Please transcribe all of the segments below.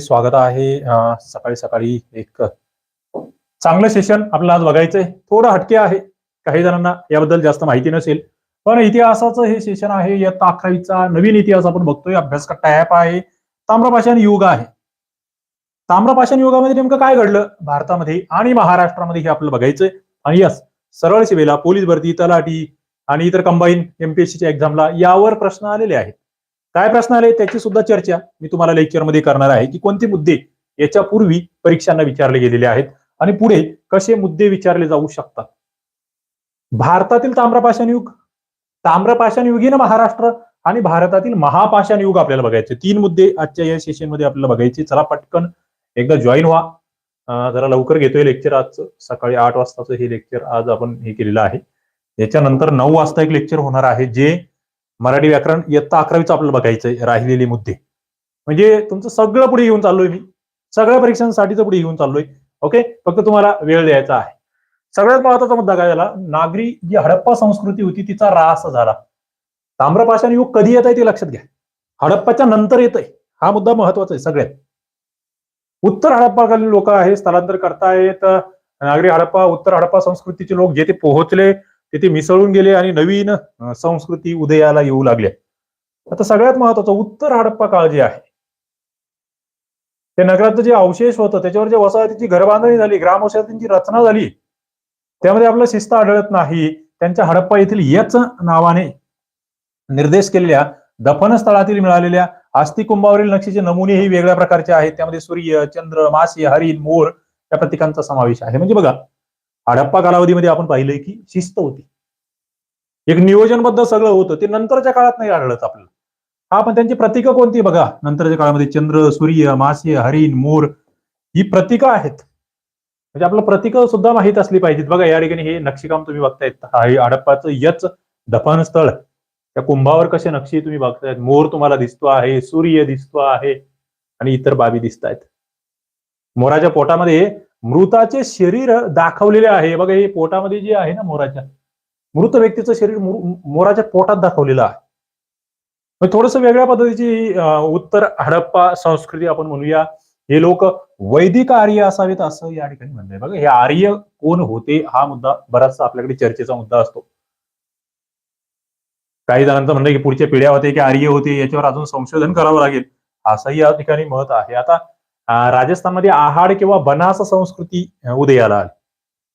स्वागत आहे सकाळी सकाळी एक चांगलं सेशन आपल्याला आज बघायचंय. थोडं हटके आहे. काही जणांना याबद्दल जास्त माहिती नसेल. पण इतिहासाचं हे सेशन आहे. या अकरावीचा नवीन इतिहास आपण बघतोय. अभ्यास टॅप आहे. ताम्रपाषाण युग आहे. ताम्रपाषाण युगामध्ये नेमकं काय घडलं? भारतामध्ये आणि महाराष्ट्रामध्ये हे आपल्याला बघायचंय. आणि यस सरळ सेवेला पोलीस भरती तलाठी आणि इतर कंबाईन एमपीएससीच्या एक्झामला यावर प्रश्न आलेले आहेत. काय प्रश्न आले त्याची सुद्धा चर्चा मी तुम्हाला लेक्चरमध्ये करणार आहे की कोणते मुद्दे याच्या पूर्वी परीक्षांना विचारले गेलेले आहेत आणि पुढे कसे मुद्दे विचारले जाऊ शकतात. भारतातील ताम्रपाषाण युग ताम्रपाषाण युगीन महाराष्ट्र आणि भारतातील महापाषाण युग आपल्याला बघायचे. तीन मुद्दे आजच्या या सेशनमध्ये आपल्याला बघायचे. चला पटकन एकदा जॉईन व्हा. जरा लवकर घेतोय लेक्चर आज. सकाळी आठ वाजताचं हे लेक्चर आज आपण हे केलेलं आहे. याच्यानंतर नऊ वाजता एक लेक्चर होणार आहे जे मराठी व्याकरण इयत्ता अकरावीचं आपल्याला बघायचंय राहिलेले मुद्दे. म्हणजे तुमचं सगळं पुढे घेऊन चाललोय मी. सगळ्या परीक्षांसाठीच पुढे घेऊन चाललोय. ओके? फक्त तुम्हाला वेळ द्यायचा आहे. सगळ्यात महत्त्वाचा मुद्दा काय झाला? नागरी जी हडप्पा संस्कृती होती तिचा ऱ्हास झाला. ताम्रपाषाण युग कधी येत आहे ते लक्षात घ्या. हडप्पाच्या नंतर येत आहे हा मुद्दा महत्त्वाचा आहे सगळ्यात. उत्तर हडप्पाखालील लोक आहे स्थलांतर करतायत. नागरी हडप्पा उत्तर हडप्पा संस्कृतीचे लोक जेथे पोहोचले तिथे मिसळून गेले आणि नवीन संस्कृती उदयाला येऊ लागल्या. आता सगळ्यात महत्वाचं उत्तर हडप्पा काळ जे आहे. ते नगराचं जे अवशेष होतं त्याच्यावर जे वसाहतीची घरबांधणी झाली ग्रामवसाहतींची रचना झाली त्यामध्ये आपला शिस्त आढळत नाही. त्यांच्या हडप्पा येथील याच नावाने निर्देश केलेल्या दफन स्थळातील मिळालेल्या अस्थिकुंभावरील नक्षीचे नमुने ही वेगळ्या प्रकारचे आहेत. त्यामध्ये सूर्य चंद्र मासे हरिण मोर या प्रतीकांचा समावेश आहे. म्हणजे बघा हडप्पा कालावधीमध्ये आपण पाहिलंय की शिस्त होती. एक नियोजनबद्ध सगळं होतं ते नंतरच्या काळात नाही आढळत आपल्याला. हा पण त्यांची प्रतीकं कोणती बघा? नंतरच्या काळामध्ये चंद्र सूर्य मासे हरिण मोर ही प्रतीकं आहेत. म्हणजे आपलं प्रतीकं सुद्धा माहीत असली पाहिजेत. बघा या ठिकाणी हे नक्षीकाम तुम्ही बघतायत. हे हडप्पाचं यच दफन स्थळ. त्या कुंभावर कसे नक्षी तुम्ही बघतायत? मोर तुम्हाला दिसतो आहे सूर्य दिसतो आहे आणि इतर बाबी दिसत आहेत मोराच्या पोटामध्ये मृताचे शरीर दाखवलेले आहे. बघा हे पोटामध्ये जे आहे ना मोराच्या मृत व्यक्तीचं शरीर मोराच्या पोटात दाखवलेलं आहे. मग थोडस वेगळ्या पद्धतीची उत्तर हडप्पा संस्कृती आपण म्हणूया. हे लोक वैदिक आर्य असावेत असं या ठिकाणी म्हणलंय बघा हे आर्य कोण होते हा मुद्दा बराचसा आपल्याकडे चर्चेचा मुद्दा असतो. काही जणांचं म्हणणं की पुढच्या पिढ्या होते की आर्य होते याच्यावर अजून संशोधन करावं लागेल. असंही या ठिकाणी मत आहे. आता राजस्थानमध्ये आहाड किंवा बनास संस्कृती उदयाला आली.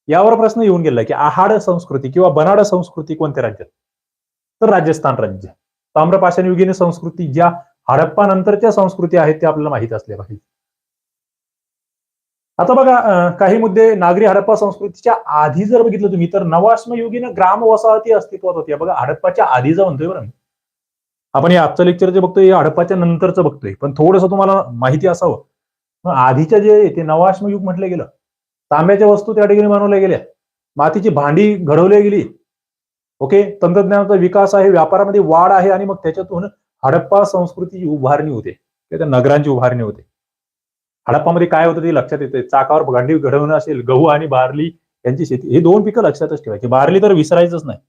यावर प्रश्न येऊन गेला की आहाड संस्कृती किंवा बनाड संस्कृती कोणत्या राज्यात? तर राजस्थान राज्य. ताम्रपाषाण युगीन संस्कृती ज्या हडप्पा नंतरच्या संस्कृती आहेत त्या आपल्याला माहीत असल्या पाहिजे. आता बघा काही मुद्दे नागरी हडप्पा संस्कृतीच्या आधी जर बघितलं तुम्ही तर नवाश्म युगीन ग्राम वसाहती अस्तित्वात होत्या बघा हडप्पाच्या आधी म्हणतोय बरं आपण हे आजचं लेक्चर जे बघतोय हे हडप्पाच्या नंतरचं बघतोय. पण थोडंसं तुम्हाला माहिती असावं. मग आधीच्या जे ते नवाश्म युग म्हटलं गेलं तांब्याच्या वस्तू त्या ठिकाणी बनवल्या गेल्या. मातीची भांडी घडवली गेली. ओके? तंत्रज्ञानाचा विकास आहे व्यापारामध्ये वाढ आहे आणि मग त्याच्यातून हडप्पा संस्कृतीची उभारणी होते. त्या नगरांची उभारणी होते. हडप्पामध्ये काय होतं ते लक्षात येते चाकावर भांडी घडवणं असेल गहू आणि बार्ली यांची शेती. हे दोन पिकं लक्षातच ठेवायची. बार्ली तर विसरायचंच नाही.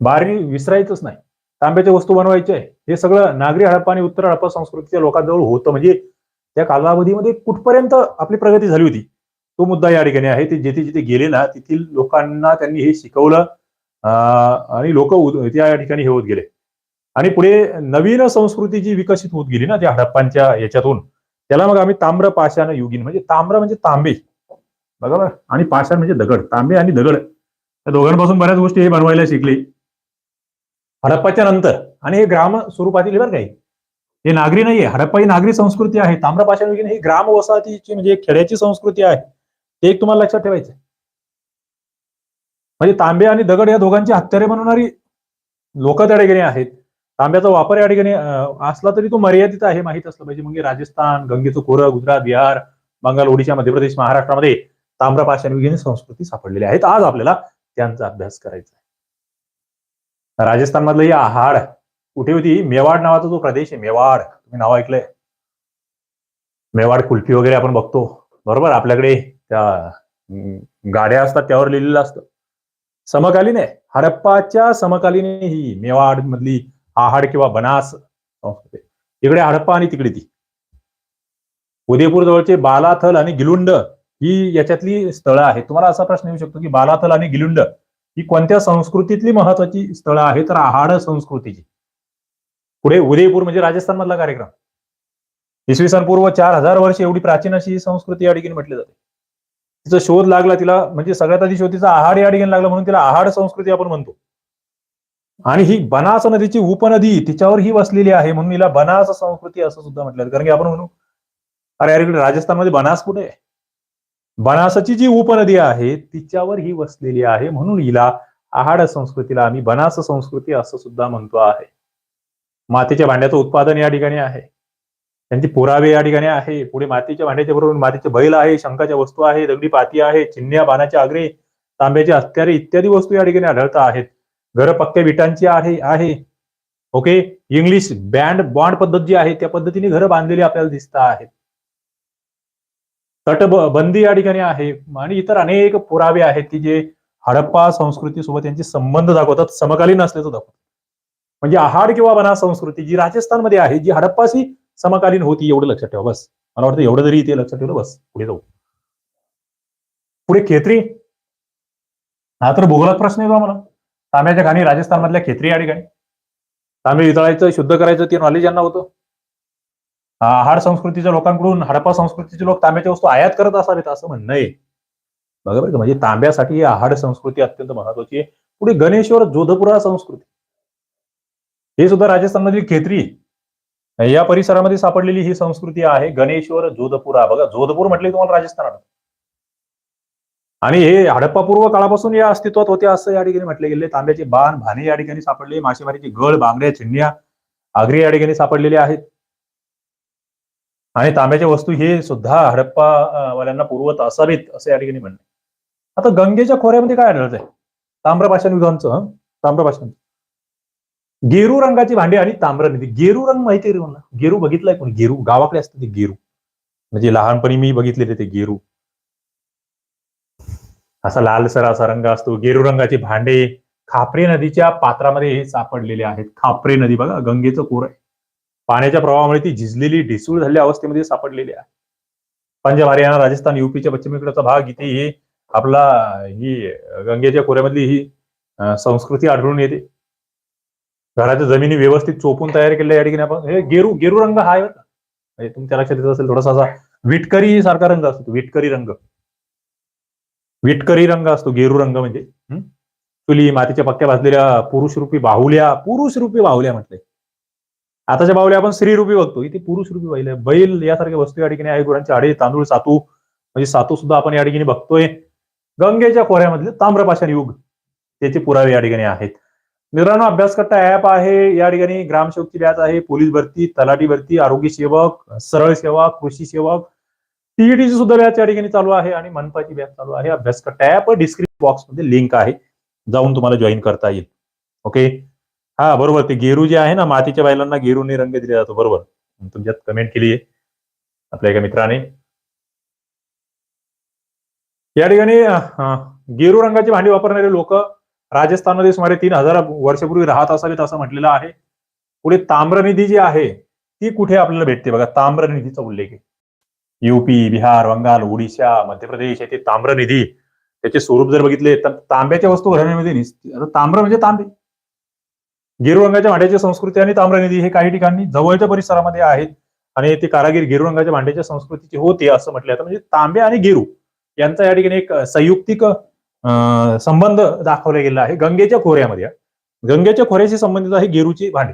बार्ली विसरायचंच नाही. तांब्याच्या वस्तू बनवायचे हे सगळं नागरी हडप्पा आणि उत्तर हडप्पा संस्कृतीच्या लोकांजवळ होतं. म्हणजे त्या कालावधीमध्ये कुठपर्यंत आपली प्रगती झाली होती? तो मुद्दा या ठिकाणी आहे. ते जिथे जिथे गेले ना तेथील लोकांना त्यांनी हे शिकवलं अं, आणि लोक त्या ठिकाणी हे होत गेले. आणि पुढे नवीन संस्कृती जी विकसित होत गेली ना त्या हडप्पांच्या याच्यातून त्याला मग आम्ही ताम्र पाषाण युगीन म्हणजे ताम्र म्हणजे तांबे. बघा आणि पाषाण म्हणजे दगड. तांबे आणि दगड. या दोघांपासून बऱ्याच गोष्टी हे बनवायला शिकले. हडप्पाच्या नंतर. आणि हे ग्राम स्वरूपातील बरं काही हे नागरी नाहीये. हडप्पा ही नागरी संस्कृती आहे. ताम्रपाषाण युगीन ही ग्राम वसाहतीची म्हणजे खेड्याची संस्कृती आहे. ते एक तुम्हाला लक्षात ठेवायचं म्हणजे तांबे आणि दगड या दोघांची हत्यारे बनवणारी लोक त्या ठिकाणी आहेत. तांब्याचा वापर या ठिकाणी असला तरी तो मर्यादित आहे. माहीत असलं पाहिजे. म्हणजे राजस्थान गंगेचं खोरं गुजरात बिहार बंगाल ओडिशा मध्य प्रदेश महाराष्ट्रामध्ये ताम्रपाषाण युगीन संस्कृती सापडलेल्या आहेत. आज आपल्याला त्यांचा अभ्यास करायचा आहे. राजस्थानमधलं हे आहाड कुठे होती? मेवाड नावाचा जो प्रदेश आहे मेवाड. तुम्ही नाव ऐकलंय? मेवाड कुल्फी वगैरे आपण बघतो. बरोबर? आपल्याकडे त्या गाड्या असतात त्यावर लिहिलेलं असतं. समकालीन आहे. हडप्पाच्या समकालीन ही मेवाड मधली आहाड किंवा बनास इकडे हडप्पा आणि तिकडे ती. उदयपूर जवळचे बालाथल आणि गिलुंड ही याच्यातली स्थळं आहेत. तुम्हाला असा प्रश्न येऊ शकतो की बालाथल आणि गिलुंड ही कोणत्या संस्कृतीतली महत्वाची स्थळं आहेत? तर आहाड संस्कृतीची. पुढे उदयपूर म्हणजे राजस्थान मधला कार्यक्रम. इसवी सन पूर्व चार हजार वर्ष एवढी प्राचीन अशी संस्कृती या ठिकाणी म्हटली जाते. तिचा शोध लागला तिला म्हणजे सगळ्यात आधी शोध तिचा आहाड या ठिकाणी लागला म्हणून तिला आहाड संस्कृती आपण म्हणतो. आणि ही बनास नदीची उपनदी तिच्यावर ही वसलेली आहे म्हणून हिला बनास संस्कृती असं सुद्धा म्हटलं कारण की आपण म्हणू अरे अरे राजस्थानमध्ये बनास कुठे आहे? बनासची जी उपनदी आहे तिच्यावर ही वसलेली आहे म्हणून हिला आहाड संस्कृतीला आम्ही बनास संस्कृती असं सुद्धा म्हणतो आहे. मातीच्या भांड्याचं उत्पादन या ठिकाणी आहे. त्यांचे पुरावे या ठिकाणी आहे. पुढे मातीच्या भांड्याच्या बरोबर मातीचे बैल आहे शंखाच्या वस्तू आहे दगडी पाती आहे चिन्ह्या बाणाच्या आगरे तांब्याचे हत्यारे इत्यादी वस्तू या ठिकाणी आढळत आहेत. घर पक्क्या विटांची आहे आहे. ओके? इंग्लिश बँड बॉन्ड पद्धत जी आहे त्या पद्धतीने घरं बांधलेली आपल्याला दिसत आहेत. तटबंदी या ठिकाणी आहे आणि इतर अनेक पुरावे आहेत की जे हडप्पा संस्कृती सोबत यांचे संबंध दाखवतात समकालीन असल्याचं दाखवतात. म्हणजे आहार किंवा वना संस्कृती जी राजस्थानमध्ये आहे जी हडप्पाशी समकालीन होती एवढं लक्षात ठेवा बस. मला वाटतं एवढं जरी ते लक्षात ठेवलं बस. पुढे जाऊ. पुढे खेत्री. हा तर भूगोलात प्रश्न येतो आम्हाला. तांब्याच्या गाणी राजस्थान मधल्या खेत्री या ठिकाणी तांबे वितळायचं शुद्ध करायचं ते नॉलेज यांना होतं. आहाड संस्कृतीच्या लोकांकडून हडप्पा संस्कृतीचे लोक तांब्याच्या वस्तू आयात करत असावेत असं म्हणणं आहे. बघा बरं म्हणजे तांब्यासाठी आहार आहाड संस्कृती अत्यंत महत्वाची आहे. पुढे गणेश्वर जोधपुरा संस्कृती. हे सुद्धा राजस्थानमधील खेत्री. या परिसरामध्ये सापडलेली ही संस्कृती आहे गणेश्वर जोधपुरा. बघा जोधपूर म्हटले तुम्हाला राजस्थान आणि हे हडप्पापूर्व काळापासून या अस्तित्वात होते असं या ठिकाणी म्हटले गेले. तांब्याचे बाण भाने या ठिकाणी सापडले मासेमारीचे गळ बांगड्या चिन्ह्या आगरी या ठिकाणी सापडलेले आहेत. आणि तांब्याच्या वस्तू हे सुद्धा हडप्पा वाल्यांना पुरवत असावेत असं या ठिकाणी म्हणणे. आता गंगेच्या खोऱ्यामध्ये काय आढळत आहे ताम्रपाषाण युगांचं हं? ताम्रपाषाण. गेरू रंगाची भांडी आणि ताम्रनिधी गेरू रंग माहिती आहे मला. गेरू बघितलाय कोणी? गेरू. गावाकडे असतं ते गेरू. म्हणजे लहानपणी मी बघितलेले ते गेरू. असा लालसर असा रंग असतो. गेरू रंगाची भांडे खापरे नदीच्या पात्रामध्ये हे सापडलेले आहेत. खापरे नदी बघा गंगेचं कोर आहे. पाण्याच्या प्रवाहामुळे ती झिजलेली ढिसूळ झालेल्या अवस्थेमध्ये सापडलेली आहे. पंजाब हरियाणा राजस्थान युपीच्या पश्चिमेकडचा भाग इथे हे आपला ही गंगेच्या खोऱ्यामधली ही संस्कृती आढळून येते. घराच्या जमिनी व्यवस्थित चोपून तयार केलेल्या या ठिकाणी आपण हे गेरू गेरू रंग हा आहे म्हणजे तुमच्या लक्षात येत असेल थोडासा असा विटकरी सारखा रंग असतो विटकरी रंग. विटकरी रंग असतो गेरू रंग म्हणजे. चुली मातीच्या पक्क्या भाजलेल्या पुरुषरूपी बाहुल्या पुरुष रूपी बाहुल्या म्हटले. आताच्या बाहुल्या आपण स्त्रीरूपी बघतो. इथे पुरुष रूपी बैल यासारख्या वस्तू या ठिकाणी आहे गुरांचे आडे तांदूळ सातू. म्हणजे सातू सुद्धा आपण या ठिकाणी बघतोय. गंगेच्या खोऱ्यामधले ताम्रपाषाण युग. त्याचे पुरावे या ठिकाणी आहेत. मित्रांनो अभ्यासकट्टा ऍप आहे. या ठिकाणी ग्रामसेवकची बॅच आहे. पोलीस भरती तलाठी भरती आरोग्य सेवक सरळ सेवा कृषी सेवक. टीईटीची सुद्धा बॅच या ठिकाणी चालू आहे आणि मनपाची बॅच चालू आहे. अभ्यासकट्टा ऍप डिस्क्रिप्शन बॉक्समध्ये लिंक आहे. जाऊन तुम्हाला जॉईन करता येईल. ओके हा बरोबर. ते गेरू जे आहे ना मातीच्या बैलांना गेरूने रंग दिला जातो. बरोबर? तुमच्यात कमेंट केली आहे. आपल्या एका मित्राने. या ठिकाणी गेरू रंगाची भांडी वापरणारे लोक राजस्थानमध्ये सुमारे तीन हजार वर्षापूर्वी राहत असावेत असं म्हटलेलं आहे. पुढे ताम्रनिधी जी आहे ती कुठे आपल्याला भेटते? बघा ताम्रनिधीचा उल्लेख आहे. युपी बिहार बंगाल ओडिशा मध्य प्रदेश येथे ताम्रनिधी त्याचे स्वरूप जर बघितले तर तांब्याच्या वस्तू घराण्यामध्ये ताम्र म्हणजे तांबे. गिरुरंगाच्या भांड्याची संस्कृती आणि ताम्रनिधी हे काही ठिकाणी जवळच्या परिसरामध्ये आहेत आणि ते कारागीर गिरुरंगाच्या भांड्याच्या संस्कृतीची होते असं म्हटलं जातं. म्हणजे तांबे आणि गिरू यांचा या ठिकाणी एक संयुक्तिक संबंध दाखवला गेला आहे गंगेच्या खोऱ्यामध्ये. गंगेच्या खोऱ्याशी संबंधित आहे गेरूची भांडी.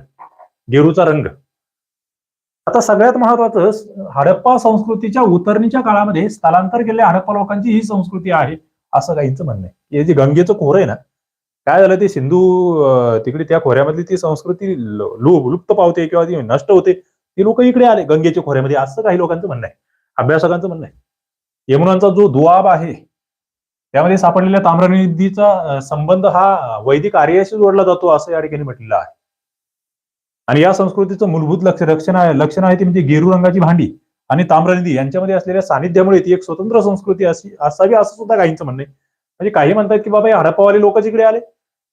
गेरूचा रंग. आता सगळ्यात महत्वाचं हडप्पा संस्कृतीच्या उतरणीच्या काळामध्ये स्थलांतर केलेल्या हडप्पा लोकांची ही संस्कृती आहे असं काहींचं म्हणणं आहे. हे जे गंगेचं खोरं आहे ना काय झालं ते सिंधू तिकडे त्या खोऱ्यामधली ती संस्कृती लुप्त पावते किंवा ती नष्ट होते ती लोक इकडे आले गंगेच्या खोऱ्यामध्ये असं काही लोकांचं म्हणणं आहे. अभ्यासकांचं म्हणणं आहे. यमुनांचा जो दुआब आहे त्यामध्ये सापडलेल्या ताम्रनिधीचा संबंध हा वैदिक आर्याशी जोडला जातो असं या ठिकाणी म्हटलेलं आहे. आणि या संस्कृतीचं मूलभूत लक्ष रक्षण आहे लक्षण आहे ती म्हणजे गेरू रंगाची भांडी आणि ताम्रनिधी यांच्यामध्ये असलेल्या सानिध्यामुळे ती एक स्वतंत्र संस्कृती अशी असावी असं सुद्धा काहींचं म्हणणं आहे. म्हणजे काही म्हणतात की बाबा हे हडप्पावाले लोक जिकडे आले.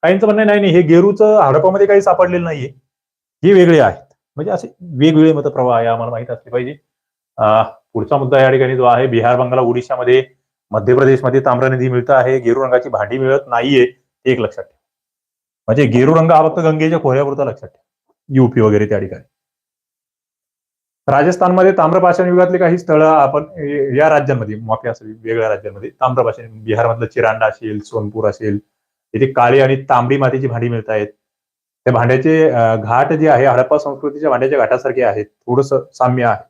काहींचं म्हणणं नाही नाही हे गेरूचं हडप्पामध्ये काही सापडलेलं नाहीये. हे वेगळे आहेत. म्हणजे असे वेगवेगळे मतप्रवाह आहे आम्हाला माहीत असले पाहिजे. पुढचा मुद्दा या ठिकाणी जो आहे बिहार बंगाल ओडिशामध्ये मध्य प्रदेशमध्ये ताम्र नदी मिळत आहे गेरू रंगाची भांडी मिळत नाहीये हे एक लक्षात ठेवा. म्हणजे गेरू रंग हा फक्त गंगेच्या खोऱ्यापुरता लक्षात ठेवा युपी वगैरे त्या ठिकाणी. राजस्थानमध्ये ताम्रपाषाण युगातले काही स्थळं आपण या राज्यांमध्ये माफी असेल वेगळ्या राज्यांमध्ये ताम्रपाषाण बिहारमधलं चिरांडा असेल सोनपूर असेल इथे काळी आणि तांबडी मातीची भांडी मिळत आहेत. त्या भांड्याचे घाट जे आहे हडप्पा संस्कृतीच्या भांड्याच्या घाटासारखे आहेत थोडस साम्य आहे.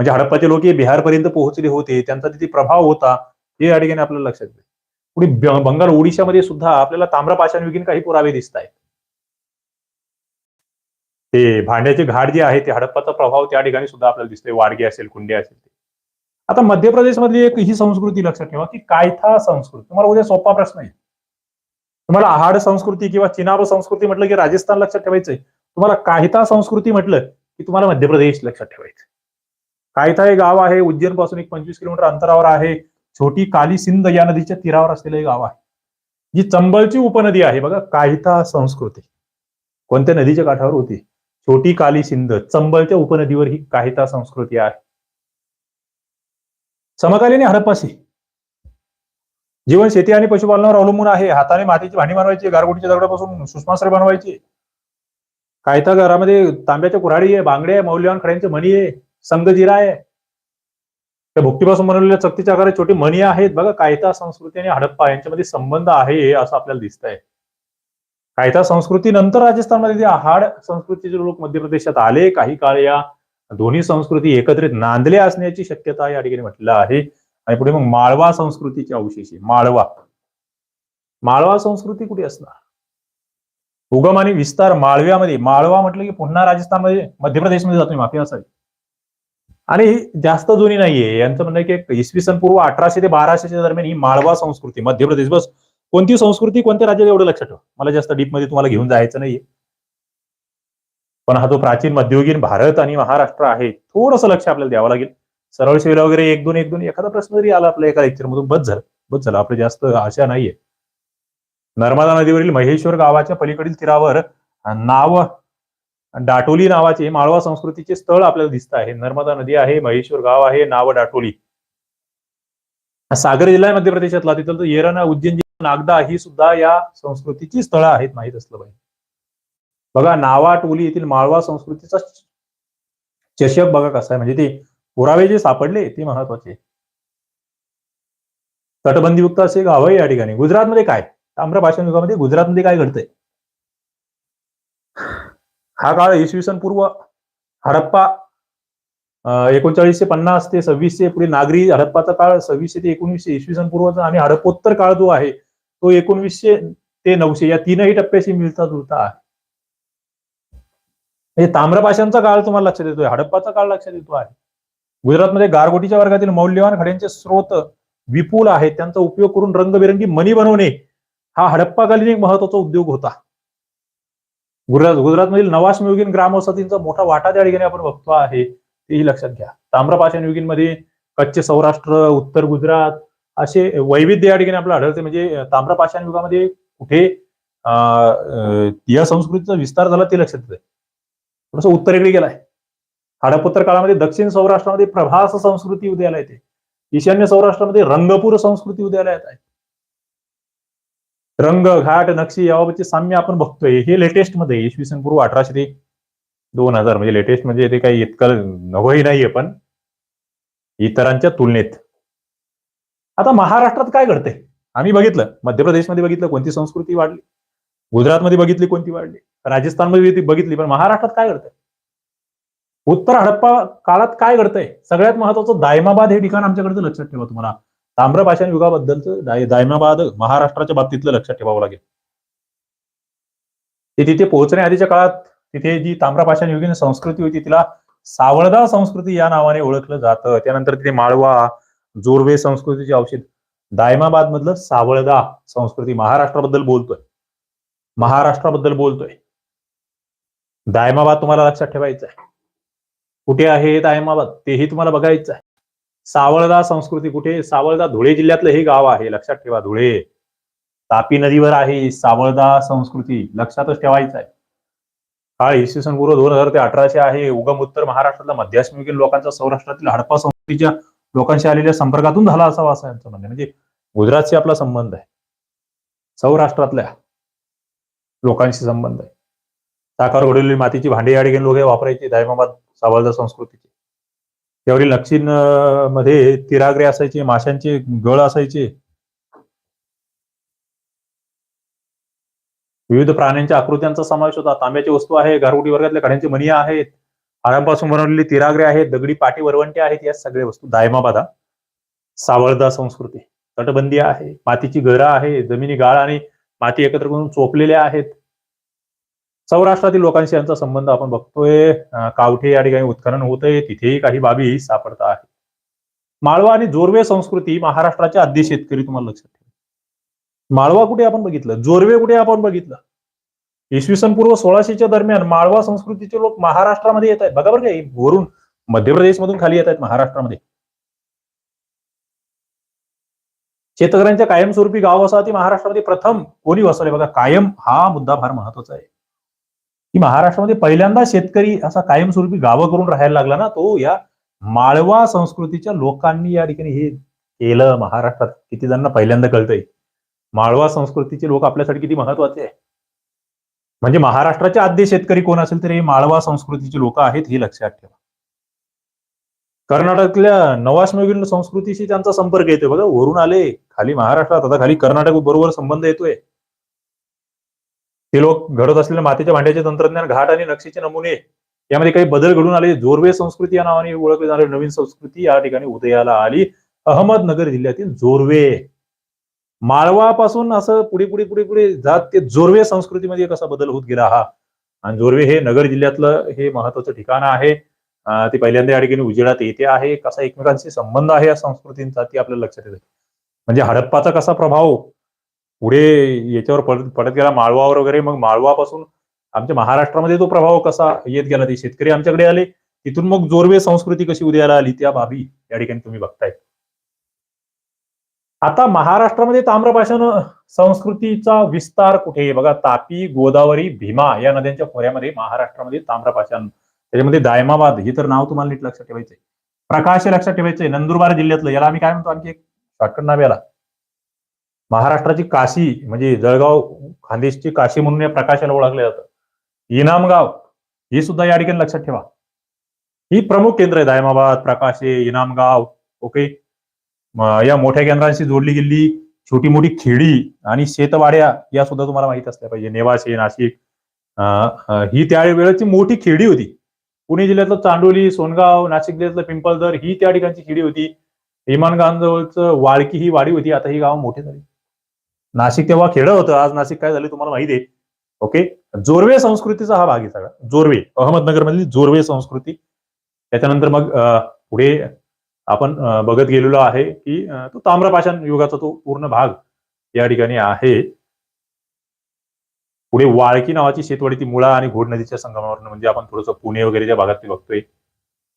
म्हणजे हडप्पाचे लोक हे बिहारपर्यंत पोहोचले होते त्यांचा तिथे प्रभाव होता हे या ठिकाणी आपल्याला लक्षात येईल. पुढे बंगाल ओडिशामध्ये सुद्धा आपल्याला ताम्रपाषाण युगीन काही पुरावे दिसत आहेत. ते भांड्याचे घाट जे आहे ते हडप्पाचा प्रभाव त्या ठिकाणी सुद्धा आपल्याला दिसतोय वाडगे असेल कुंडे असेल ते. आता मध्य प्रदेशमधली एक ही संस्कृती लक्षात ठेवा की कायथा संस्कृती. तुम्हाला उद्या सोपा प्रश्न आहे. तुम्हाला आहाड संस्कृती किंवा चिनाब संस्कृती म्हटलं की राजस्थान लक्षात ठेवायचंय. तुम्हाला कायथा संस्कृती म्हटलं की तुम्हाला मध्य प्रदेश लक्षात ठेवायचं कायथा हे गाव आहे उज्जैनपासून एक पंचवीस किलोमीटर अंतरावर आहे. छोटी काली सिंध या नदीच्या तीरावर असलेलं हे गाव आहे. जी चंबळची उपनदी आहे बघा कायथा संस्कृती. कोणत्या नदीच्या काठावर होती? छोटी काली सिंध चंबळच्या उपनदीवर ही कायता संस्कृती आहे. समकालीन हडप्पाशी. जीवन शेती आणि पशुपालनावर अवलंबून आहे. हाताने मातीची भांडी बनवायची गारगोटीच्या दगडापासून सुषमाश्रय बनवायची. कायता घरामध्ये तांब्याच्या कुऱ्हाडी आहे बांगडे आहे मौल्यवान खड्यांचे मणी आहे. संगजिरा आहे. त्या भुकटीपासून बनवलेल्या चक्तीच्या आकारात छोटी मणी आहेत. बघा कायता संस्कृती आणि हडप्पा यांच्यामध्ये संबंध आहे असं आपल्याला दिसत आहे कायता संस्कृती नंतर राजस्थानमध्ये हाड संस्कृतीचे लोक मध्य प्रदेशात आले. काही काळ या दोन्ही संस्कृती एकत्रित नांदल्या असण्याची शक्यता या ठिकाणी म्हटलं आहे. आणि पुढे मग माळवा संस्कृतीचे अवशेष आहे. माळवा. माळवा संस्कृती कुठे असणार? उगम आणि विस्तार माळव्यामध्ये. माळवा म्हटलं की पुन्हा राजस्थानमध्ये मध्य प्रदेशमध्ये जातो माफी असावी आणि जास्त जुनी नाहीये. यांचं म्हणणं की इसवी सन पूर्व अठराशे ते बाराशेच्या दरम्यान ही माळवा संस्कृती मध्य प्रदेश. बस कोणती संस्कृती कोणत्या राज्यात एवढं लक्षात ठेवा. मला जास्त डीपमध्ये तुम्हाला घेऊन जायचं नाहीये. पण हा जो प्राचीन मध्ययुगीन भारत आणि महाराष्ट्र आहे थोडंसं लक्ष आपल्याला द्यावं लागेल. सरळ सेवेला वगैरे एक दोन एक दोन एखादा प्रश्न जरी आला आपल्या एका लेक्चर मधून बस झालं. बस झालं. आपलं जास्त आशा नाहीये. नर्मदा नदीवरील महेश्वर गावाच्या पलीकडील तीरावर नाव डाटोली नावाचे माळवा संस्कृतीचे स्थळ आपल्याला दिसत आहे. नर्मदा नदी आहे महेश्वर गाव आहे नाव डाटोली. सागर जिल्हा मध्य प्रदेशातला तिथलं तर उज्जैन जिल्हा, नागदा ही सुद्धा या संस्कृतीची स्थळं आहेत माहीत असलं पाहिजे. बघा नावा टोली येथील माळवा संस्कृतीचा चषक बघा कसा आहे. म्हणजे ते पुरावे जे सापडले ते महत्त्वाचे. तटबंदीयुक्त असे गाव आहे या ठिकाणी. गुजरातमध्ये काय? ताम्र भाषण युगामध्ये गुजरातमध्ये काय घडतंय? हा काळ इसवी सन पूर्व हडप्पा एकोणचाळीसशे पन्नास ते सव्वीसशे पुढे नागरी हडप्पाचा काळ सव्वीसशे ते एकोणवीसशे इसवी सन पूर्वचा आणि हडप्पोत्तर काळ जो आहे तो एकोणवीसशे ते नऊशे या तीनही टप्प्याशी मिळता जुळता आहे. म्हणजे ताम्रपाशांचा काळ तुम्हाला लक्षात येतोय हडप्पाचा काळ लक्षात येतो आहे. गुजरातमध्ये गारगोटीच्या वर्गातील मौल्यवान खड्यांचे स्रोत विपुल आहेत त्यांचा उपयोग करून रंगबिरंगी मणी बनवणे हा हडप्पाकालीन एक महत्त्वाचा उद्योग होता. गुजरात गुजरातमधील नवाश्म युगीन ग्रामवसाहतींचा मोठा वाटा त्या ठिकाणी आपण बघतो आहे तेही लक्षात घ्या. ताम्रपाषाण युगीनमध्ये कच्चे सौराष्ट्र उत्तर गुजरात असे वैविध्य या ठिकाणी आपल्याला आढळते. म्हणजे ताम्रपाषाण युगामध्ये कुठे या संस्कृतीचा विस्तार झाला ते लक्षात येते. थोडस उत्तरेकडे गेलाय. हडपोत्तर काळामध्ये दक्षिण सौराष्ट्रामध्ये प्रभास संस्कृती उदयाला येते. ईशान्य सौराष्ट्रामध्ये रंगपूर संस्कृती उदयाला येत आहे. रंग घाट नक्षी याबाबतचे साम्य आपण बघतोय. हे लेटेस्टमध्ये इसवी सन पूर्व अठराशे ते दोन हजार म्हणजे लेटेस्ट म्हणजे ते काही इतकं नवंही नाहीये पण इतरांच्या तुलनेत. आता महाराष्ट्रात काय घडतंय? आम्ही बघितलं. मध्य प्रदेशमध्ये बघितलं कोणती संस्कृती वाढली? गुजरातमध्ये बघितली कोणती वाढली? राजस्थानमध्ये ती बघितली पण महाराष्ट्रात काय घडतंय? उत्तर हडप्पा काळात काय घडतंय? सगळ्यात महत्वाचं दायमाबाद हे ठिकाण आमच्याकडचं लक्षात ठेवा तुम्हाला. ताम्रपाषाण युगाबद्दलचं दायमाबाद महाराष्ट्राच्या बाबतीतलं लक्षात ठेवावं लागेल. ते तिथे पोहोचण्याआधीच्या काळात तिथे जी ताम्रपाषाण युगीन संस्कृती होती तिला सावळदा संस्कृती या नावाने ओळखलं जातं. त्यानंतर तिथे माळवा जोरवे संस्कृतीची औषध. दायमाबाद मधलं सावळदा संस्कृती महाराष्ट्राबद्दल बोलतोय. महाराष्ट्राबद्दल बोलतोय. दायमाबाद तुम्हाला लक्षात ठेवायचं आहे कुठे आहे दायमाबाद? तेही तुम्हाला बघायचं आहे सावळदा संस्कृती कुठे? सावळदा धुळे जिल्ह्यातलं हे गाव आहे. लक्षात ठेवा धुळे. तापी नदीवर आहे सावळदा संस्कृती. लक्षातच ठेवायचं आहे. काळ इसवी सन पूर्व दोन हजार ते अठराशे आहे. उगम उत्तर महाराष्ट्रातल्या मध्याश्मिकील लोकांचा सौराष्ट्रातील हडप्पा संस्कृतीच्या लोकांशी आलेल्या संपर्कातून झाला असावा असं यांचं म्हणणं म्हणजे गुजरातशी आपला संबंध आहे. सौराष्ट्रातल्या लोकांशी संबंध आहे. साकार घडवलेली मातीची भांडी या लोक वापरायची. दायमाबाद सावळदा संस्कृतीची. त्यावरील नक्षीन मध्ये तिरागरे असायचे माशांचे गळ असायचे. विविध प्राण्यांच्या आकृत्यांचा समावेश होता. तांब्याची वस्तू आहे गारगुटी वर्गातल्या कड्यांचे मणी आहेत हाडांपासून बनवलेली तिरागरे आहेत दगडी पाटी वरवंटे आहेत या सगळ्या वस्तू दायमाबादा सावळदा संस्कृती. तटबंदी आहे मातीची घरं आहे जमिनी गाळ आणि माती एकत्र करून चोपलेल्या आहेत. सौराष्ट्रातील लोकांशी यांचा संबंध आपण बघतोय. कावठे या ठिकाणी उत्खनन होतंय तिथेही काही बाबी सापडत आहे माळवा आणि जोरवे संस्कृती महाराष्ट्राच्या आद्य शेतकरी तुम्हाला लक्षात ठेवा. माळवा कुठे आपण बघितलं? जोरवे कुठे आपण बघितलं? इसवी सन पूर्व सोळाशेच्या दरम्यान माळवा संस्कृतीचे लोक महाराष्ट्रामध्ये येत आहेत. बघा बरं काही वरून मध्य प्रदेशमधून खाली येत आहेत महाराष्ट्रामध्ये. शेतकऱ्यांच्या कायमस्वरूपी गाव वसाहती महाराष्ट्रामध्ये प्रथम कोणी वसवले? बघा कायम हा मुद्दा फार महत्त्वाचा आहे. की महाराष्ट्रामध्ये पहिल्यांदा शेतकरी असा कायमस्वरूपी गावं करून राहायला लागला ना तो या माळवा संस्कृतीच्या लोकांनी या ठिकाणी हे केलं. महाराष्ट्रात किती जणांना पहिल्यांदा कळतंय. माळवा संस्कृतीचे लोक आपल्यासाठी किती महत्त्वाचे आहे. म्हणजे महाराष्ट्राचे आद्य शेतकरी कोण असेल तर हे माळवा संस्कृतीचे लोक आहेत हे लक्षात ठेवा. कर्नाटकातल्या नवाश्मयुगीन संस्कृतीशी त्यांचा संपर्क येतोय. बघा वरून आले खाली महाराष्ट्रात आता खाली कर्नाटक बरोबर संबंध येतोय. ते लोक घडत असलेल्या मातीच्या भांड्याचे तंत्रज्ञान घाट आणि नक्षीचे नमुने यामध्ये काही बदल घडून आले. जोरवे संस्कृती या नावाने ओळखली जाणारी नवीन संस्कृती या ठिकाणी उदयाला आली. अहमदनगर जिल्ह्यातील जोरवे. माळवापासून असं पुढे पुढे पुढे पुढे जात ते जोरवे संस्कृतीमध्ये कसा बदल होत गेला हा? आणि जोरवे हे नगर जिल्ह्यातलं हे महत्वाचं ठिकाण आहे. ते पहिल्यांदा या ठिकाणी उजेडात येते आहे. कसा एकमेकांशी संबंध आहे या संस्कृतींचा ती आपल्याला लक्षात येते. म्हणजे हडप्पाचा कसा प्रभाव पुढे याच्यावर पडत पडत गेला माळवावर वगैरे मग माळवापासून आमच्या महाराष्ट्रामध्ये तो प्रभाव कसा येत गेला? ते शेतकरी आमच्याकडे आले तिथून मग जोरवे संस्कृती कशी उदयाला आली? त्या बाबी या ठिकाणी तुम्ही बघताय. आता महाराष्ट्रामध्ये ताम्रपाषाण संस्कृतीचा विस्तार कुठे? आहे? बघा तापी गोदावरी भीमा या नद्यांच्या खोऱ्यामध्ये महाराष्ट्रामध्ये ताम्रपाषाण त्याच्यामध्ये दायमाबाद हे तर नाव तुम्हाला नीट लक्षात ठेवायचंय. प्रकाश हे लक्षात ठेवायचंय. नंदुरबार जिल्ह्यातलं याला आम्ही काय म्हणतो आणखी एक? शॉर्टकट नाव याला. महाराष्ट्राची काशी म्हणजे जळगाव खानदेशची काशी म्हणून या प्रकाशाला ओळखलं जातं. इनामगाव हे सुद्धा या ठिकाणी लक्षात ठेवा. ही प्रमुख केंद्र आहे दायमाबाद प्रकाशे इनामगाव ओके. या मोठ्या केंद्रांशी जोडली गेली. छोटी मोठी खेडी आणि शेतवाड्या या सुद्धा तुम्हाला माहीत असल्या पाहिजे. नेवासे नाशिक ही त्या वेळेची मोठी खेडी होती. पुणे जिल्ह्यातलं चांडोली सोनगाव नाशिक जिल्ह्यातलं पिंपळदर ही त्या ठिकाणची खेडी होती. विमानगावांजवळचं वाळकी ही वाडी होती. आता ही गाव मोठी झाली. नाशिक तेव्हा खेडं होतं. आज नाशिक काय झालं तुम्हाला माहिती आहे? ओके जोरवे संस्कृतीचा हा भाग आहे सगळा. जोरवे. अहमदनगर मधली जोरवे संस्कृती. त्याच्यानंतर मग पुढे आपण बघत गेलेलो आहे की तो ताम्रपाषाण युगाचा तो पूर्ण भाग या ठिकाणी आहे. पुढे वाळकी नावाची शेतवाडी ती मुळा आणि घोड नदीच्या संगमावर म्हणजे आपण थोडंसं पुणे वगैरेच्या भागात ते बघतोय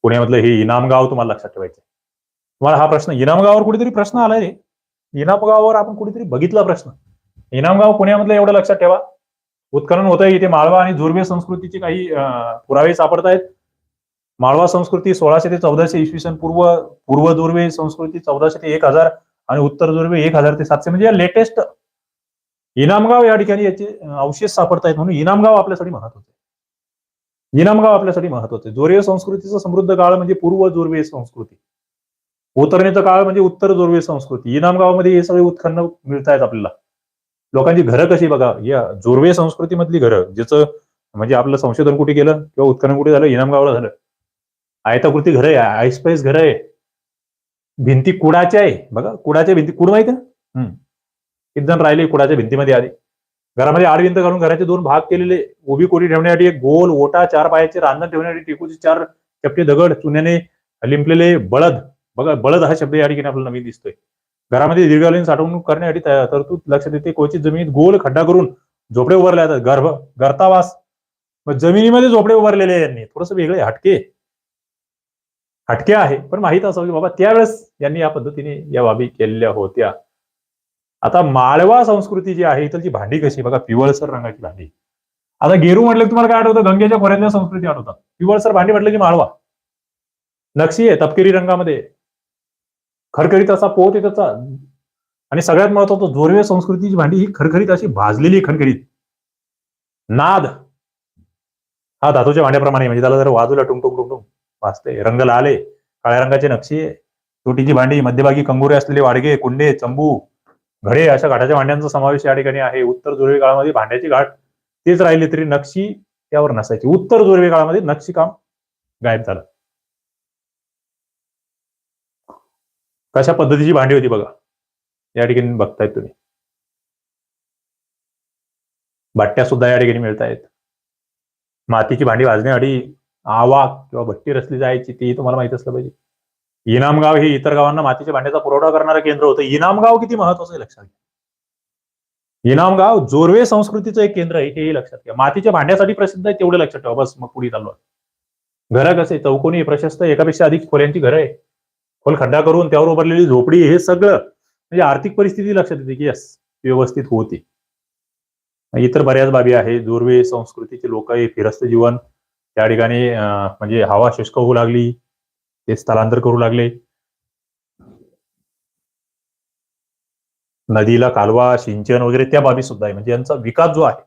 पुण्यामधलं हे इनामगाव तुम्हाला लक्षात ठेवायचं तुम्हाला हा प्रश्न इनामगावावर कुठेतरी प्रश्न आलाय रे. इनामगावावर आपण कुठेतरी बघितला प्रश्न. इनामगाव पुण्यामधलं एवढं लक्षात ठेवा. उत्खनन होत आहे इथे माळवा आणि जोरवे संस्कृतीचे काही पुरावे सापडत आहेत माळवा संस्कृती सोळाशे ते चौदाशे इसवी सन पूर्व पूर्व दुर्वे संस्कृती चौदाशे ते एक हजार आणि उत्तर दुर्वे एक हजार ते सातशे. म्हणजे लेटेस्ट इनामगाव या ठिकाणी याचे अवशेष सापडत आहेत म्हणून इनामगाव आपल्यासाठी महत्वाचं इनामगाव आपल्यासाठी महत्त्वाचे आहे. जोरवे संस्कृतीचा समृद्ध काळ म्हणजे पूर्व जोरवे संस्कृती. उतरणीचा काळ म्हणजे उत्तर जोरवे संस्कृती. इनामगावमध्ये हे सगळे उत्खनन मिळत आहेत आपल्याला. लोकांची घरं कशी बघा या जोरवे संस्कृतीमधली घरं ज्याचं म्हणजे आपलं संशोधन कुठे केलं किंवा उत्खनन कुठे झालं? इनामगावला झालं. आयताकृती घर आहे आयस्पाईस घर आहे. भिंती कुडाच्या आहे. बघा कुडाच्या भिंती कुड माहिती ना हम्म. एकदम जण राहिले कुडाच्या भिंतीमध्ये आधी? घरामध्ये आडविंत घालून घराचे दोन भाग केलेले. उभी कोडी ठेवण्यासाठी एक गोल ओटा चार पायाचे रांधण ठेवण्यासाठी टेकूचे चार चपटे दगड चुन्याने लिंपलेले बळद बघा बळद हा शब्द या ठिकाणी आपल्याला नवीन दिसतोय. घरामध्ये दीर्घकालीन साठवणूक करण्यासाठी तया- तरतूद लक्षात येते क्वचित जमिनीत गोल खड्डा करून झोपडे उभारले जातात. गर्भ गर्तावास. मग जमिनीमध्ये झोपडे उभारलेले यांनी. थोडस वेगळे हटके. हटके आहे पण माहीत असावं की बाबा त्यावेळेस यांनी या पद्धतीने या बाबी केलेल्या होत्या. आता माळवा संस्कृती जी आहे इथलची भांडी कशी? बघा पिवळसर रंगाची भांडी. आता गेरू म्हटलं तुम्हाला काय आठवतं? गंगेच्या खोऱ्यातल्या संस्कृती आठवतात. पिवळसर भांडी म्हटलं की माळवा. नक्षी आहे तपकिरी रंगामध्ये. खरखरीत असा पोत आहे त्याचा. आणि सगळ्यात महत्वाचं जोरवे संस्कृतीची भांडी ही खरखरीत अशी भाजलेली खणखरीत नाद. हा धातूच्या भांड्याप्रमाणे म्हणजे त्याला जर वाजूला टुंगटुंग टुंगटुंग वाजते. रंग लाले काळ्या रंगाचे नक्षी तुटीची भांडी मध्यभागी कंगुरे असलेले वाडगे कुंडे चंबू घडे अशा घाटाच्या भांड्यांचा समावेश या ठिकाणी आहे. उत्तर जोरवे काळामध्ये भांड्याची घाट तेच राहिले तरी नक्षी त्यावर नसायची. उत्तर जोरवे काळामध्ये नक्षीकाम गायब झालं. कशा पद्धतीची भांडी होती बघा. या ठिकाणी बघतायत तुम्ही. बाट्या सुद्धा या ठिकाणी मिळत आहेत. मातीची भांडी वाजण्यासाठी आवा किंवा भट्टी रचली जायची ती तुम्हाला माहीत असलं पाहिजे. इनामगाव हे इतर गावांना मातीच्या भांड्याचा पुरवठा करणारं केंद्र होतं. इनामगाव किती महत्वाचं आहे लक्षात घ्या. इनामगाव जोरवे संस्कृतीचं एक केंद्र आहे हेही लक्षात घ्या. मातीच्या भांड्यासाठी प्रसिद्ध आहे तेवढं लक्षात ठेवा. बस मग पुढे चाललो घरं कसे? चौकोनी प्रशस्त एकापेक्षा अधिक खोल्यांची घरं आहे. खोल खड्डा करून त्यावर उभारलेली झोपडी हे सगळं म्हणजे आर्थिक परिस्थिती लक्षात येते की यस व्यवस्थित होती. इतर बऱ्याच बाबी आहे जोरवे संस्कृतीचे लोक हे फिरस्त जीवन त्या ठिकाणी म्हणजे हवा शुष्क होऊ लागली ते स्थलांतर करू लागले. नदीला कालवा सिंचन वगैरे त्या बाबी सुद्धा आहे म्हणजे यांचा विकास जो आहे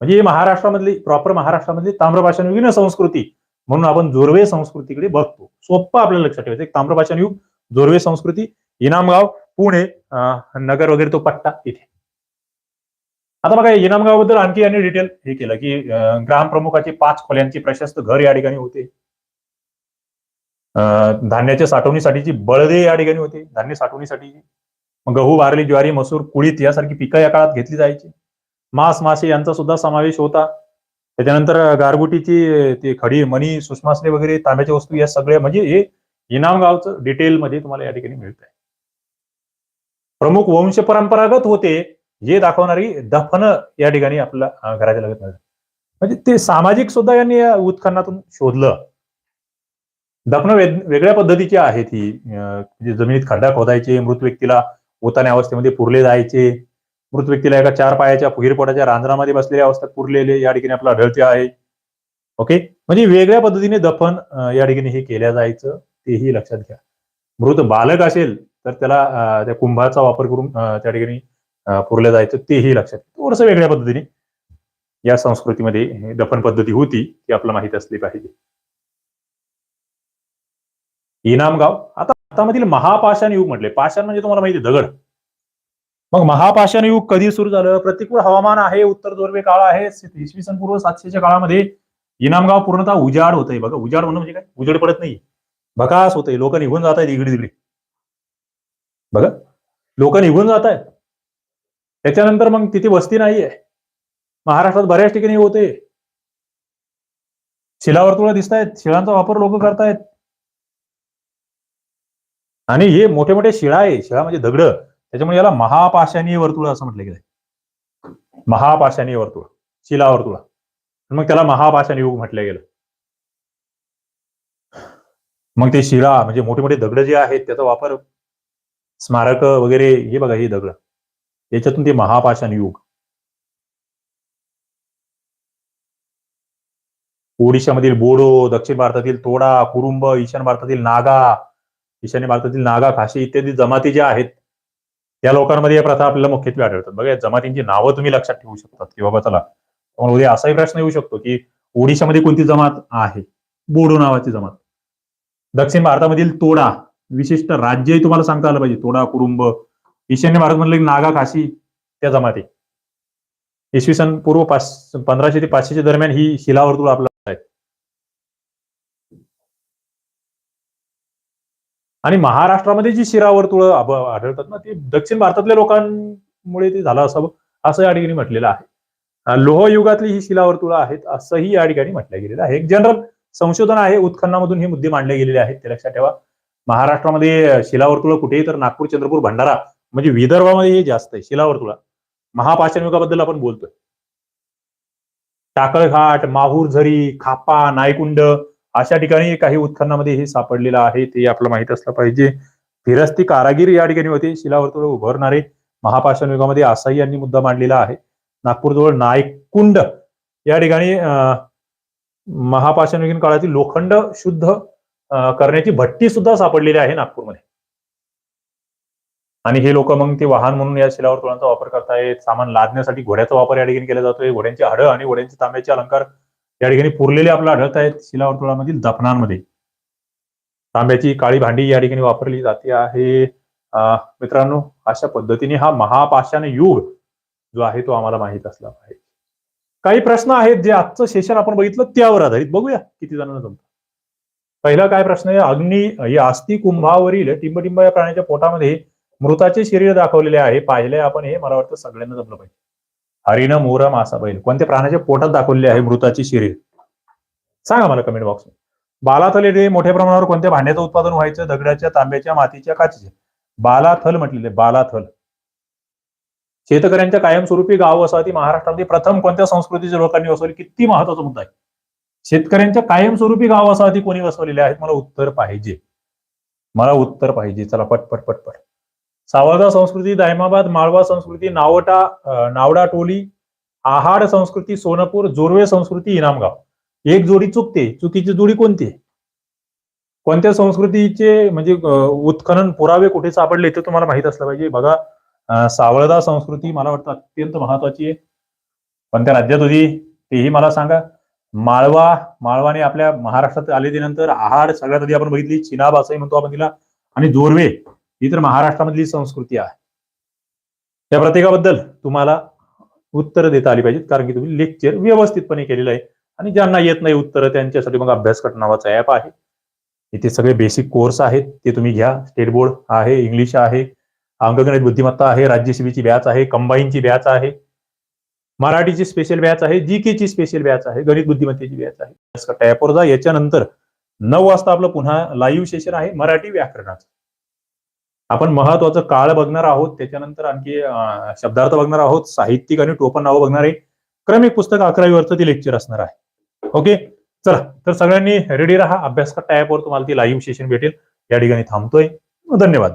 म्हणजे महाराष्ट्रामधली प्रॉपर महाराष्ट्रामधली ताम्रभाषण युगीन संस्कृती म्हणून आपण जोरवे संस्कृतीकडे बघतो. सोप्पं आपल्याला लक्षात ठेवायचं एक ताम्रभाषण युग जोरवे संस्कृती इनामगाव पुणे नगर वगैरे तो पट्टा तिथे आता बघा इनामगावबद्दल आणखी यांनी डिटेल हे केलं की ग्रामप्रमुखाचे पाच खोल्यांची प्रशस्त घर या ठिकाणी होते. अं, धान्याच्या साठवणीसाठीची बळदे या ठिकाणी होते. धान्य साठवणीसाठी गहू बारली ज्वारी मसूर कुळीत यासारखी पिकं या काळात घेतली जायची. मांस मासे यांचा सुद्धा समावेश होता. त्याच्यानंतर गारगुटीची ते खडी मणी सुषमासने वगैरे तांब्याच्या वस्तू या सगळ्या म्हणजे हे इनामगावचं डिटेलमध्ये तुम्हाला या ठिकाणी मिळत आहे प्रमुख वंश परंपरागत होते हे दाखवणारी दफन या ठिकाणी आपल्या घराच्या लगत मिळतात. म्हणजे ते सामाजिक सुद्धा यांनी या उत्खननातून शोधलं. दफन वेगळ्या पद्धतीची आहेत ही. म्हणजे जमिनीत खड्डा खोदायचे मृत व्यक्तीला ओताने अवस्थेमध्ये पुरले जायचे. मृत व्यक्तीला एका चार पायाच्या फुगीरपोटाच्या रांजणामध्ये बसलेल्या अवस्थेत पुरलेले या ठिकाणी आपल्याला आढळते आहे. ओके म्हणजे वेगळ्या पद्धतीने दफन या ठिकाणी हे केल्या जायचं तेही लक्षात घ्या. मृत बालक असेल तर त्याला त्या कुंभाचा वापर करून त्या ठिकाणी पुरलं जायचं तेही लक्षात थोडस वेगळ्या पद्धतीने. या संस्कृतीमध्ये दफन पद्धती होती ती आपल्याला माहीत असली पाहिजे. इनामगाव. आता भारतामधील महापाषाण युग म्हटले. पाषाण म्हणजे तुम्हाला माहिती दगड. मग महापाषाण युग कधी सुरू झालं? प्रतिकूल हवामान आहे उत्तर ध्रुवीय काळ आहे इसवी सन पूर्व सातशेच्या काळामध्ये इनामगाव पूर्णतः उजाड होतंय. बघा उजाड म्हणून म्हणजे काय? उजेड पडत नाही भकास होतंय. लोक निघून जात आहेत इकडे तिकडे. बघा लोक निघून जात आहेत त्याच्यानंतर मग तिथे वस्ती नाहीये. महाराष्ट्रात बऱ्याच ठिकाणी होते. शिलावर्तुळ दिसत आहेत शिळांचा वापर लोक करतायत. आणि हे मोठे मोठे शिळा आहे. शिळा म्हणजे दगड. त्याच्यामुळे याला महापाषाणीय वर्तुळ असं म्हटलं गेलंय. महापाषाणीय वर्तुळ शिला वर्तुळ मग त्याला महापाषाण युग म्हटलं गेलं. मग ते शिळा म्हणजे मोठे मोठे दगड जे आहेत त्याचा वापर स्मारक वगैरे हे बघा हे दगड. याच्यातून ते महापाषाण युग. ओडिशामधील बोडो दक्षिण भारतातील तोडा कुरुंब ईशान्य भारतातील नागा ईशान्य भारतातील नागा खाशी इत्यादी जमाती ज्या आहेत त्या लोकांमध्ये या प्रथा आपल्याला मुख्यत्वे आढळतात. बघा जमातींची नावं तुम्ही लक्षात ठेवू शकतात की बाबा चला तुम्हाला उद्या असाही प्रश्न येऊ शकतो की ओडिशामध्ये कोणती जमात आहे? बोडो नावाची जमात. दक्षिण भारतामधील तोडा विशिष्ट राज्यही तुम्हाला सांगता आलं पाहिजे. तोडा कुरुंब ईशान्य भारत भारतमधले नागा काशी त्या जमाती. इसवी सन पूर्व पाच पंधराशे ते पाचशेच्या दरम्यान ही शिलावर्तुळ आपल्याला आहेत आणि महाराष्ट्रामध्ये जी शिरावर्तुळ आढळतात ना ते दक्षिण भारतातल्या लोकांमुळे ते झालं असावं असं या ठिकाणी म्हटलेलं आहे. लोहयुगातली ही शिलावर्तुळ आहेत असंही या ठिकाणी म्हटलं गेलेलं आहे. एक जनरल संशोधन आहे उत्खननामधून हे मुद्दे मांडले गेलेले आहेत ते लक्षात ठेवा. महाराष्ट्रामध्ये शिलावर्तुळ कुठेही तर नागपूर चंद्रपूर भंडारा म्हणजे विदर्भामध्ये हे जास्त आहे शिलावर्तुळा. महापाषाण युगाबद्दल आपण बोलतोय. टाकळघाट माहूर झरी खापा नायकुंड अशा ठिकाणी काही उत्खननामध्ये हे सापडलेलं आहे ते आपलं माहीत असलं पाहिजे. फिरस्ती कारागिर या ठिकाणी होते शिलावर्तुळ उभारणारे महापाषाण युगामध्ये असाही यांनी मुद्दा मांडलेला आहे. नागपूरजवळ नायकुंड या ठिकाणी अं, महापाषाणयुगीन काळातील लोखंड शुद्ध करण्याची भट्टी सुद्धा सापडलेली आहे नागपूरमध्ये. आणि हे लोक मग ते वाहन म्हणून या शिलावर्तुळांचा वापर करतायत सामान लादण्यासाठी घोड्याचा वापर या ठिकाणी केला जातोय. घोड्यांची हाडं आणि घोड्यांचे तांब्याचे अलंकार या ठिकाणी पुरलेले आपल्याला आढळत आहेत शिलावर्तुळामधील दफनांमध्ये. तांब्याची काळी भांडी या ठिकाणी वापरली जाते आहे. मित्रांनो अशा पद्धतीने हा महापाषाण युग जो आहे तो आम्हाला माहीत असला पाहिजे. काही प्रश्न आहेत जे आजचं सेशन आपण बघितलं त्यावर आधारित. बघूया किती जणांना जमतं. पहिला काय प्रश्न आहे? अग्नी या अस्थि कुंभावरील टिंबटिंब या प्राण्याच्या पोटामध्ये मृताचे शरीर दाखवलेले आहे. पाहिले आपण हे. मला वाटतं सगळ्यांना जमलं पाहिजे. हरिण मोर मासा बैल. कोणत्या प्राण्याच्या पोटात दाखवलेले आहे मृताची शरीर सांगा मला कमेंट बॉक्स बालाथल येथे मोठ्या प्रमाणावर कोणत्या भांड्याचं उत्पादन व्हायचं? दगडाच्या तांब्याच्या मातीच्या काचीच्या? बालाथल म्हटलेले बालाथल. शेतकऱ्यांच्या कायमस्वरूपी गाव वसाहती महाराष्ट्रामध्ये प्रथम कोणत्या संस्कृतीच्या लोकांनी वसवली? किती महत्त्वाचा मुद्दा आहे. शेतकऱ्यांच्या कायमस्वरूपी गाव वसाहती कोणी वसवलेल्या आहेत? मला उत्तर पाहिजे. मला उत्तर पाहिजे. चला पट पट पट संस्कृती दायमाबाद माळवा संस्कृती नावटा नावडा टोली आहाड संस्कृती सोनपूर जोरवे संस्कृती इनामगाव. एक जोडी चुकते. चुकीची जोडी कोणती? आहे? कोणत्या संस्कृतीचे म्हणजे उत्खनन पुरावे कुठे सापडले ते तुम्हाला माहीत असलं पाहिजे. बघा सावळदा संस्कृती मला वाटतं अत्यंत महत्वाची आहे. कोणत्या राज्यात होती तेही मला सांगा. माळवा माळवाने आपल्या महाराष्ट्रात आले नंतर आहाड सगळ्यात आधी आपण बघितली चिनाब असंही म्हणतो आपण तिला. आणि जोरवे ही तर महाराष्ट्रामधली संस्कृती आहे. त्या प्रत्येकाबद्दल तुम्हाला उत्तर देता आली पाहिजेत कारण की तुम्ही लेक्चर व्यवस्थितपणे केलेलं आहे. आणि ज्यांना येत नाही उत्तर त्यांच्यासाठी मग अभ्यासकट नावाचा ऍप आहे. इथे सगळे बेसिक कोर्स आहेत ते तुम्ही घ्या. स्टेट बोर्ड आहे इंग्लिश आहे अंकगणित बुद्धिमत्ता आहे राज्यसेवेची बॅच आहे कंबाईनची बॅच आहे. मराठीची स्पेशल बॅच आहे जी के ची स्पेशल बॅच आहे गणित बुद्धिमत्तेची बॅच आहे. ऍपवर जा याच्यानंतर नऊ वाजता आपलं पुन्हा लाईव्ह सेशन आहे मराठी व्याकरणाचं. आपण महत्वाचं काळ बघणार आहोत त्याच्यानंतर आणखी शब्दार्थ बघणार आहोत साहित्यिक आणि टोपण नावं बघणार आहे. क्रमिक पुस्तक अकरावीवरचं ती लेक्चर असणार आहे. ओके चला तर सगळ्यांनी रेडी राहा. अभ्यास टायपवर तुम्हाला ती लाईव्ह सेशन भेटेल. या ठिकाणी थांबतोय. धन्यवाद.